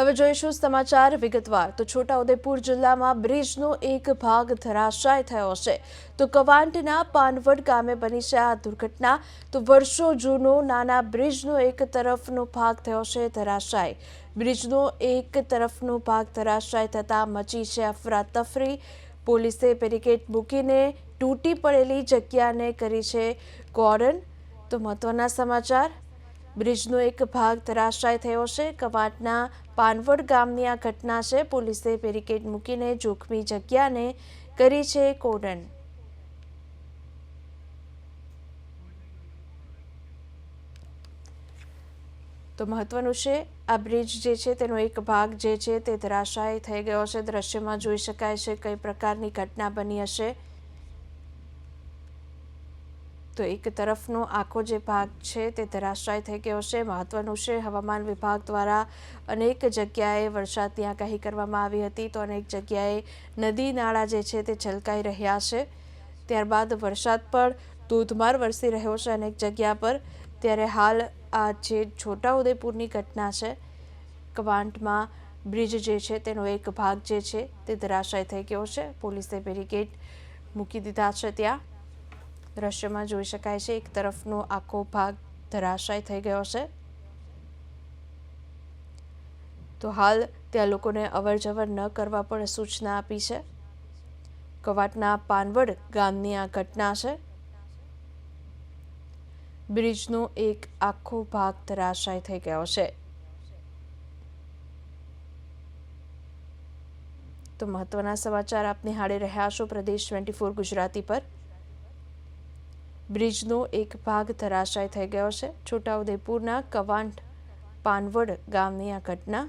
હવે જોઈશું સમાચાર વિગતવાર. તો છોટાઉદેપુર જિલ્લામાં બ્રિજનો એક ભાગ ધરાશાય થયો છે. તો કવાંટના પાનવડ ગામે બની છે આ દુર્ઘટના. તો વર્ષો જૂનો નાના બ્રિજનો એક તરફનો ભાગ થયો છે ધરાશાય. બ્રિજનો એક તરફનો ભાગ ધરાશાય થતાં મચી છે અફરાતફરી પોલીસે બેરિકેડ મૂકીને તૂટી પડેલી જગ્યાને કરી છે કોરન. તો મહત્વના સમાચાર. બ્રિજનો એક ભાગ ધરાશાય થયો છે. કવાટના પાનવડ ગામની આ ઘટના છે. પોલીસે બેરિકેડ મૂકીને જોખમી જગ્યાને કરી છે કોડન. તો મહત્વનું છે, આ બ્રિજ જે છે તેનો એક ભાગ જે છે તે ધરાશાય થઈ ગયો છે. દ્રશ્યમાં જોઈ શકાય છે કઈ પ્રકારની ઘટના બની હશે. તો એક તરફનો આખો જે ભાગ છે તે ધરાશાય થઈ ગયો છે. મહત્વનું છે, હવામાન વિભાગ દ્વારા અનેક જગ્યાએ વરસાદની આગાહી કરવામાં આવી હતી તો અનેક જગ્યાએ નદી નાળા જે છે તે છલકાઈ રહ્યા છે. ત્યારબાદ વરસાદ પણ ધોધમાર વરસી રહ્યો છે અનેક જગ્યા પર. ત્યારે હાલ આ જે છોટાઉદેપુરની ઘટના છે, કવાંટમાં બ્રિજ જે છે તેનો એક ભાગ જે છે તે ધરાશાય થઈ ગયો છે. પોલીસે બેરિકેડ મૂકી દીધા છે ત્યાં. દ્રશ્યમાં જોઈ શકાય છે, એક તરફનો આખો ભાગ ધરાશાય થઈ ગયો છે. તો હાલ ત્યાં લોકોને અવર જવર ન કરવા પણ સૂચના આપી છે. કવાટના પાનવડ ગામની આ ઘટના છે. બ્રિજનો એક આખો ભાગ ધરાશાય થઈ ગયો છે. તો મહત્વના સમાચાર આપને હાડે રહ્યા છો પ્રદેશ ટ્વેન્ટી ફોર ગુજરાતી પર. બ્રિજનો એક ભાગ ધરાશાય થઈ ગયો છે. છોટાઉદેપુરના કવાંટ પાનવડ ગામની આ ઘટના.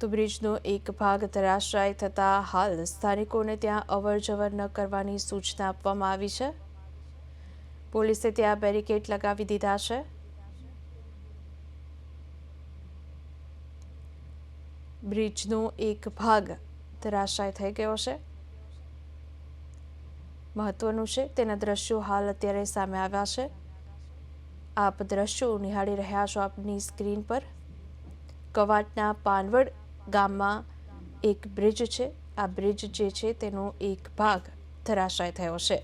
તો બ્રિજનો એક ભાગ ધરાશાય થતાં હાલ સ્થાનિકોને ત્યાં અવર જવર ન કરવાની સૂચના આપવામાં આવી છે. પોલીસે ત્યાં બેરિકેડ લગાવી દીધા છે. બ્રિજનો એક ભાગ ધરાશાય થઈ ગયો છે. મહત્વનું છે. તેના દ્રશ્યો હાલ અત્યારે સામે આવ્યા છે. આપ દ્રશ્યો નિહાળી રહ્યા છો આપની સ્ક્રીન પર. કવાટના પાનવડ ગામમાં એક બ્રિજ છે. આ બ્રિજ જે છે તેનો એક ભાગ ધરાશાય થયો છે.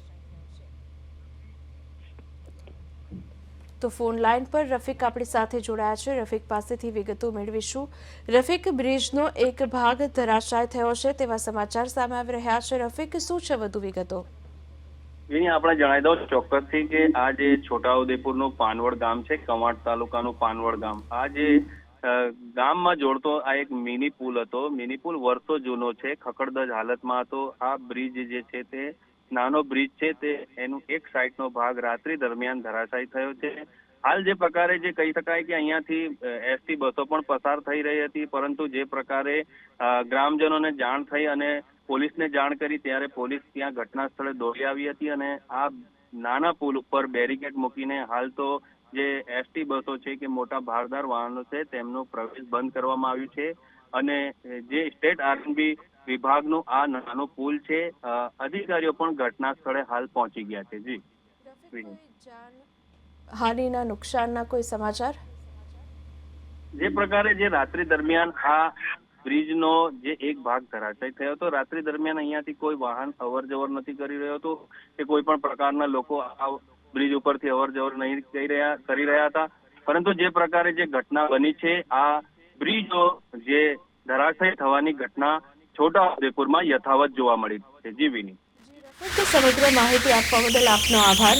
તો ફોન લાઈન પર રફીક આપણી સાથે જોડાયા છે. રફીક પાસેથી વિગતો મેળવીશું. રફીક, બ્રિજનો એક ભાગ ધરાશાય થયો છે તેવા સમાચાર સામે આવી રહ્યા છે. રફીક, શું છે વધુ વિગતો? એની આપણે જણાવી દઉં ચોક્કસથી કે આ જે છોટાઉદેપુરનું પાનવડ ગામ છે કવાંટ તાલુકાનું પાનવડ ગામ, આ જે ગામમાં જોડતો આ એક મિની પુલ હતો. મિની પુલ વર્ષો જૂનો છે. ખકડદજ હાલતમાં હતો. આ બ્રિજ જે છે તે નાનો બ્રિજ છે. તે એનું એક સાઈડનો ભાગ રાત્રિ દરમિયાન ધરાશાયી થયો છે. હાલ જે પ્રકારે જે કહી શકાય કે અહીંયાથી એસટી બસો પણ પસાર થઈ રહી હતી, પરંતુ જે પ્રકારે ગ્રામજનોને જાણ થઈ અને પોલીસને જાણ કરી ત્યારે પોલીસ ત્યાં ઘટના સ્થળે દોડી આવી હતી અને આ નાના પુલ ઉપર બેરિકેડ મૂકીને હાલ તો જે એસટી બસો છે કે મોટા ભારદાર વાહનો છે તેમનો પ્રવેશ બંધ કરવામાં આવ્યું છે. અને જે સ્ટેટ આરએનબી વિભાગનો આ નાનો પુલ છે અધિકારીઓ પણ ઘટના સ્થળે હાલ પહોંચી ગયા છે. જી. હાનિના નુકસાનના કોઈ સમાચાર? જે પ્રકારે જે રાત્રિ દરમિયાન આ બ્રિજનો જે એક ભાગ ધરાશાય થયો હતો, રાત્રિ દરમિયાન અહીંયાથી કોઈ વાહન અવર જવર નથી કરી રહ્યો હતો કે કોઈ પણ પ્રકારના લોકો આ બ્રિજ ઉપરથી અવર જવર નહીં કરી રહ્યા કરી રહ્યા હતા. પરંતુ જે પ્રકારે જે ઘટના બની છે, આ બ્રિજો જે ધરાશય થવાની ઘટના છોટા ઉદેપુરમાં યથાવત જોવા મળી છે. જીવીની સમગ્ર માહિતી આપવા બદલ આપનો આભાર.